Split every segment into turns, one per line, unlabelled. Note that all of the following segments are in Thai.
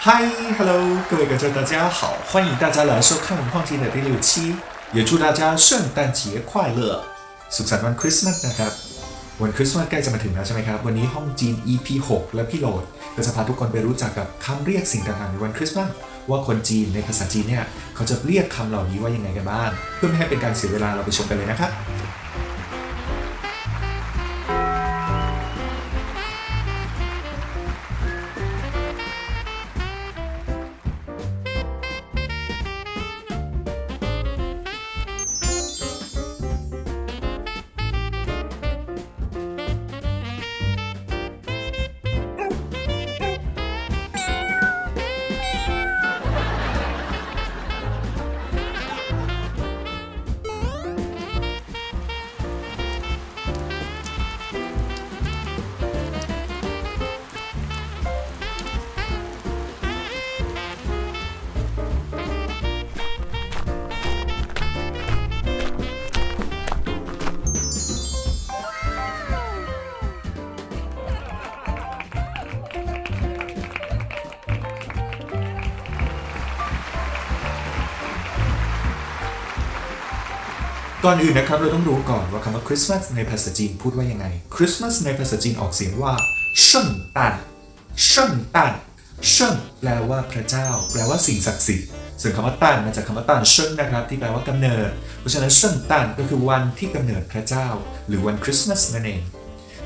嗨，Hello，各位观众，大家好，欢迎大家来收看文化节的第六期，也祝大家圣诞节快乐，สุขสันต์วันคริสต์มาสนะครับ วันคริสต์มาสใกล้จะมาถึงแล้วใช่ไหมครับ วันนี้ห้องจีน EP 6 และพี่โหลด ก็จะพาทุกคนไปรู้จักกับคำเรียกสิ่งต่างๆในวันคริสต์มาส ว่าคนจีนในภาษาจีนเนี่ยเขาจะเรียกคำเหล่านี้ว่ายังไงกันบ้าง เพื่อไม่ให้เป็นการเสียเวลาเราไปชมกันเลยนะครับ ก่อนอื่นนะครับเราต้องรู้ก่อนว่าคำว่าคริสต์มาสในภาษาจีนพูดว่ายังไงคริสต์มาสในภาษาจีนออกเสียงว่าเชิ่งตันเชิ่งตันเชิ่งแปลว่าพระเจ้า แปลว่าสิ่งศักดิ์สิทธิ์ส่วนคำว่าตันมาจากคำว่าตันเชิ่งนะครับ ที่แปลว่ากำเนิด เพราะฉะนั้นเชิ่งตันก็คือวันที่กำเนิดพระเจ้า หรือวันคริสต์มาสนั่นเอง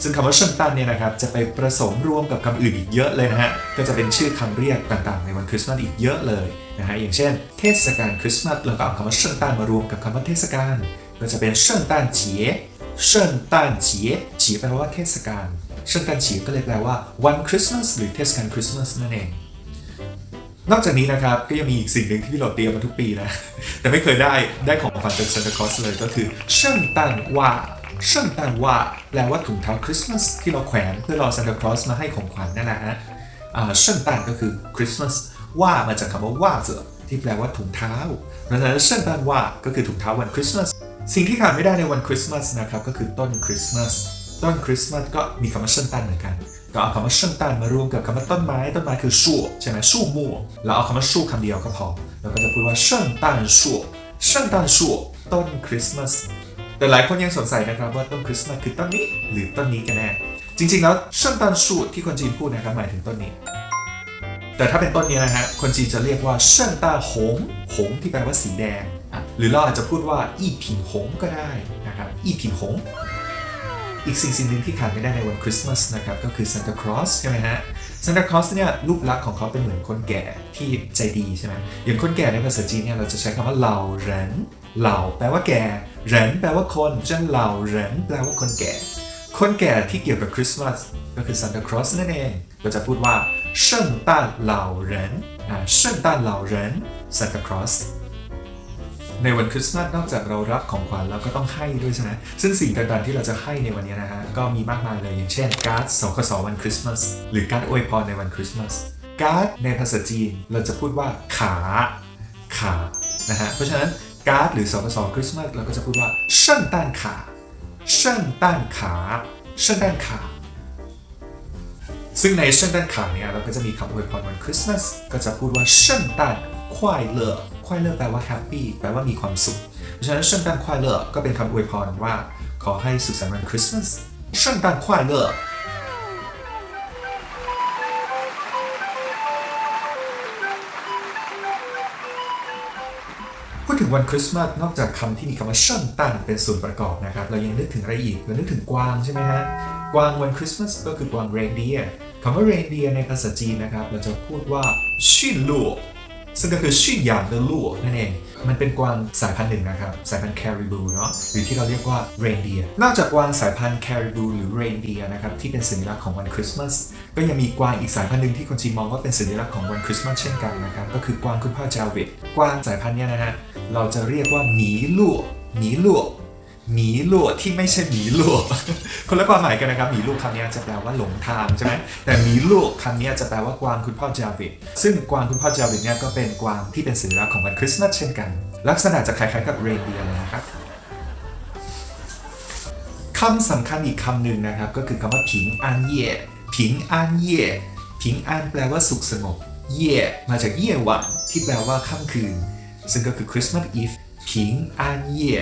ซึ่งคำว่าเชิงตันเนี่ยนะครับจะไปผสมรวมกับคำอื่นอีกเยอะเลยนะฮะก็จะเป็นชื่อคำเรียกต่างๆ ในวันคริสต์มาสอีกเยอะเลยนะฮะอย่างเช่น เทศกาลคริสต์มาสเราก็เอาคำว่าเชิงตันมารวมกับคำว่าเทศกาล ก็จะเป็นเชิงตันเจี๋ยเชิงตันเจี๋ยเจี๋ยแปลว่าเทศกาลเชิงตันเจี๋ยก็เลยแปลว่าวันคริสต์มาสหรือเทศกาลคริสต์มาสนั่นเองนอกจากนี้นะครับก็ยังมีอีกสิ่งหนึ่งที่เราเตรียมมาทุกปีนะ แต่ไม่เคยได้ได้ของขวัญจากซานตาคลอสเลยก็คือเชิงตันว่าเชิงตันว่าแปลว่าถุงเท้าคริสต์มาสที่เราแขวนเพื่อรอซานตาคลอสมาให้ของขวัญนั่นแหละฮะอ่าเชิงตันก็คือคริสต์มาสว่ามาจากคำว่าว่าเจอที่แปลว่าถุงเท้าเพราะฉะนั้นเชิงตันว่าก็คือถุงเท้าวันคริสต์มาส สิ่งที่ขาดไม่ได้ในวันคริสต์มาสนะครับก็คือต้นคริสต์มาสต้นคริสต์มาสก็มีคำว่าเชิงตันเหมือนกัน ก็เอาคำว่าเชิงตันมารวมกับคำว่าต้นไม้ต้นไม้คือชั่วใช่ไหมชั่วมั่วเราเอาคำว่าชั่วคำเดียวก็พอเราก็จะพูดว่าเชิงตันชั่วเชิงตันชั่วต้นคริสต์มาสแต่หลายคนยังสงสัยนะครับว่าต้นคริสต์มาสคือต้นนี้หรือต้นนี้กันแน่จริงๆแล้วเชิงตันชั่วที่คนจีนพูดนะครับหมายถึงต้นนี้ แต่ถ้าเป็นต้นนี้นะฮะคนจีนจะเรียกว่าเชิงตาหงหงที่แปลว่าสีแดง หรือเราอาจจะพูดว่าอีผิงหงก็ได้นะครับอีผิงหงอีกสิ่งสิ่งหนึ่งที่ขาดไม่ได้ในวันคริสต์มาสนะครับก็คือซานตาคลอสใช่ไหมฮะซานตาคลอสเนี่ยรูปลักษณ์ของเขาเป็นเหมือนคนแก่ที่ใจดีใช่ไหมอย่างคนแก่ในภาษาจีนเนี่ยเราจะใช้คำว่าเหล่าเหรนเหล่าแปลว่าแก่เหรนแปลว่าคนจันเหล่าเหรนแปลว่าคนแก่ คนแก่ที่เกี่ยวกับคริสต์มาสก็คือซานตาคลอสนั่นเองเราจะพูดว่าเชิงต้านเหล่าเหรนอ่าเชิงต้านเหล่าเหรนซานตาคลอส ในวันคริสต์มาสนอกจากเรารับของขวัญเราก็ต้องให้ด้วยใช่ไหมซึ่งสิ่งต่างๆที่เราจะให้ในวันนี้นะฮะก็มีมากมายเลยอย่างเช่นการ์ดสคสวันคริสต์มาสหรือการ์ดอวยพรในวันคริสต์มาสการ์ดในภาษาจีนเราจะพูดว่าขาขานะฮะเพราะฉะนั้นการ์ดหรือสคสคริสต์มาสเราก็จะพูดว่าเชิ่งต้านขาเชิ่งต้านขาเชิ่งต้านขาซึ่งในเชิ่งต้านขาเนี่ยเราก็จะมีคำอวยพรวันคริสต์มาสก็จะพูดว่าเชิ่งต้านควายเลอ ควายเลอแปลว่าแฮปปี้แปลว่ามีความสุข เพราะฉะนั้นเชิงด้านควายเลอก็เป็นคำอวยพรว่า ขอให้สุขสันต์วันคริสต์มาสเชิงด้านควายเลอพูดถึงวันคริสต์มาสนอกจากคำที่มีคำว่าเชิงตันเป็นส่วนประกอบนะครับ เรายังนึกถึงอะไรอีกเรานึกถึงกวางใช่ไหมฮะกวางวันคริสต์มาสก็คือกวางเรนเดียร์คำว่าเรนเดียร์ในภาษาจีนนะครับ เราจะพูดว่าชินลู่ ซึ่งก็คือชินหยาง的ลู่นั่นเอง มันเป็นกวางสายพันธุ์หนึ่งนะครับ สายพันธุ์แคริบูเนาะหรือที่เราเรียกว่าเรนเดียนอกจากกวางสายพันธุ์แคริบูหรือเรนเดียนะครับที่เป็นสัญลักษณ์ของวันคริสต์มาสก็ยังมีกวางอีกสายพันธุ์หนึ่งที่คนจีนมองว่าเป็นสัญลักษณ์ของวันคริสต์มาสเช่นกันนะครับก็คือกวางคุณพ่อจาวิดกวางสายพันธุ์นี้นะฮะเราจะเรียกว่าหมีลู่หมีลู่ หมีลวที่ไม่ใช่หมีลวคนละความหมายกันนะครับหมีลวคำนี้จะแปลว่าหลงทางใช่ไหมแต่หมีลวคำนี้จะแปลว่ากวางคุณพ่อจาวิดซึ่งกวางคุณพ่อจาวิดเนี่ยก็เป็นกวางที่เป็นสัญลักษณ์ของวันคริสต์มาสเช่นกัน ลักษณะจะคล้ายๆกับเรนเดียร์เลยนะครับคำสำคัญอีกคำหนึ่งนะครับ ก็คือคำว่าผิงอันเย่ผิงอันเย่ผิงอันแปลว่าสุขสงบ เย่มาจากเย่หวานที่แปลว่าค่ำคืน ซึ่งก็คือ Christmas Eve ผิงอันเย่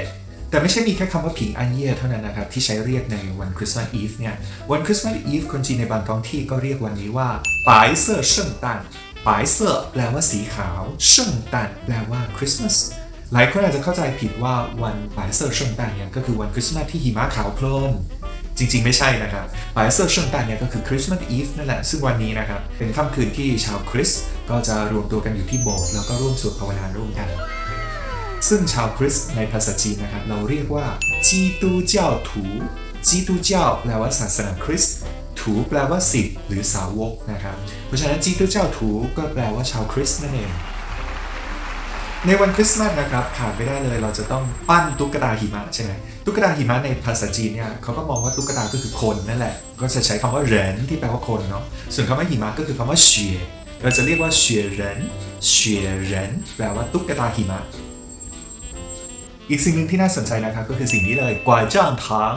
แต่ไม่ใช่มีแค่คำว่าผิงอันเย่เท่านั้นนะครับ ที่ใช้เรียกในวันคริสต์มาสอีฟเนี่ยวันคริสต์มาสอีฟคนจีนในบางท้องที่ก็เรียกวันนี้ว่าปายเซ่อเชิงตันปายเซ่อแปลว่าสีขาวเชิงตันแปลว่าคริสต์มาสหลายคนอาจจะเข้าใจผิดว่าวันปายเซอร์เชิงตันเนี่ยก็คือวันคริสต์มาสที่หิมะขาวโพลนจริงๆ ไม่ใช่นะครับปายเซอร์เชิงตันเนี่ยก็คือคริสต์มาสอีฟนั่นแหละ ซึ่งวันนี้นะครับ เป็นค่ำคืนที่ชาวคริสต์ก็จะรวมตัวกันอยู่ที่โบสถ์แล้วก็ร่วมสวดภาวนาร่วมกัน ซึ่งชาวคริสต์ในภาษาจีนนะครับ เราเรียกว่าจีตูเจ้าถูจีตูเจ้าแปลว่าศาสนาคริสต์ถูแปลว่าศิษย์หรือสาวกนะครับ เพราะฉะนั้นจีตูเจ้าถูก็แปลว่าชาวคริสต์นั่นเอง ในวันคริสต์มาสนะครับขาดไม่ได้เลยเราจะต้องปั้นตุ๊กตาหิมะใช่ไหมตุ๊กตาหิมะในภาษาจีนเนี่ยเขาก็มองว่าตุ๊กตาก็คือคนนั่นแหละ ก็จะใช้คำว่าเหรินที่แปลว่าคนเนาะส่วนคำว่าหิมะก็คือคำว่าเฉียเราจะเรียกว่าเฉียเหรินเฉียเหรนแปลว่าตุ๊กตาหิมะ อีกสิ่งหนึ่งที่น่าสนใจนะครับก็คือสิ่งนี้เลยกวายจ้างถาง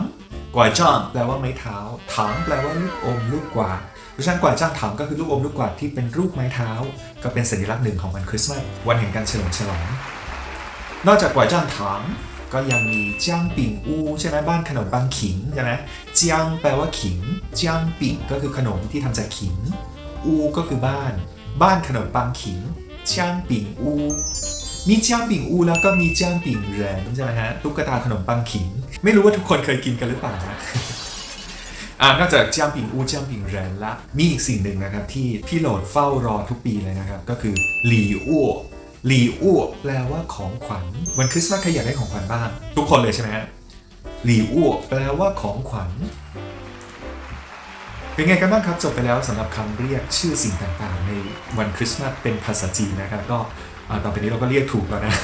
กวายจ้างแปลว่าไม้เท้าถางแปลว่าลูกอมลูกกวาดเพราะฉะนั้นกวายจ้างถางก็คือลูกอมลูกกวาดที่เป็นรูปไม้เท้า ก็เป็นสัญลักษณ์หนึ่งของวันคริสต์มาสวันแห่งการเฉลิมฉลอง นอกจากกวายจ้างถางก็ยังมีเจียงปิ่งอูใช่ไหมบ้านขนมปังขิงใช่ไหมเจียงแปลว่าขิงเจียงปิ่งก็คือขนมที่ทำจากขิงอูก็คือบ้าน บ้านขนมปังขิงเจียงปิ่งอู มีเจียงปิ่งอูแล้วก็มีเจียงปิ่งเหรินใช่ไหมฮะตุ๊กตาขนมปังขิง ไม่รู้ว่าทุกคนเคยกินกันหรือเปล่านะอ่านอกจากเจียงปิ่งอูเจียงปิ่งเหรนละมีอีกสิ่งหนึ่งนะครับที่พี่โหลดเฝ้ารอทุกปีเลยนะครับ ก็คือหลีอั่วหลีอั่วแปลว่าของขวัญวันคริสต์มาสใครอยากได้ของขวัญบ้างทุกคนเลยใช่ไหมฮะหลีอั่วแปลว่าของขวัญเป็นไงกันบ้างครับ จบไปแล้วสำหรับคำเรียกชื่อสิ่งต่างๆ ในวันคริสต์มาสเป็นภาษาจีนนะครับ ก็ ต่อไปนี้เราก็เรียกถูกแล้วนะ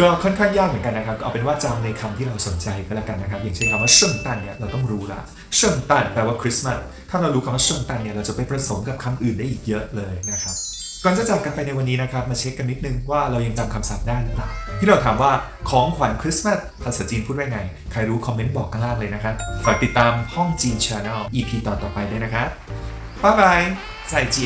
ก็ค่อนข้างยากเหมือนกันนะครับ เอาเป็นว่าจำในคำที่เราสนใจก็แล้วกันนะครับ อย่างเช่นคำว่าเชิงตันเนี่ยเราต้องรู้ละเชิงตันแปลว่าคริสต์มาส ถ้าเรารู้คำว่าเชิงตันเนี่ยเราจะไปผสมกับคำอื่นได้อีกเยอะเลยนะครับ ก่อนจะจากกันไปในวันนี้นะครับ มาเช็คกันนิดนึงว่าเรายังจำคำศัพท์ได้หรือเปล่า ที่เราถามว่าของขวัญคริสต์มาสภาษาจีนพูดว่าไง ใครรู้คอมเมนต์บอกกันล่างเลยนะครับ ฝากติดตามห้องจีน Channel EP ตอนต่อไปด้วยนะครับบ๊ายบาย再见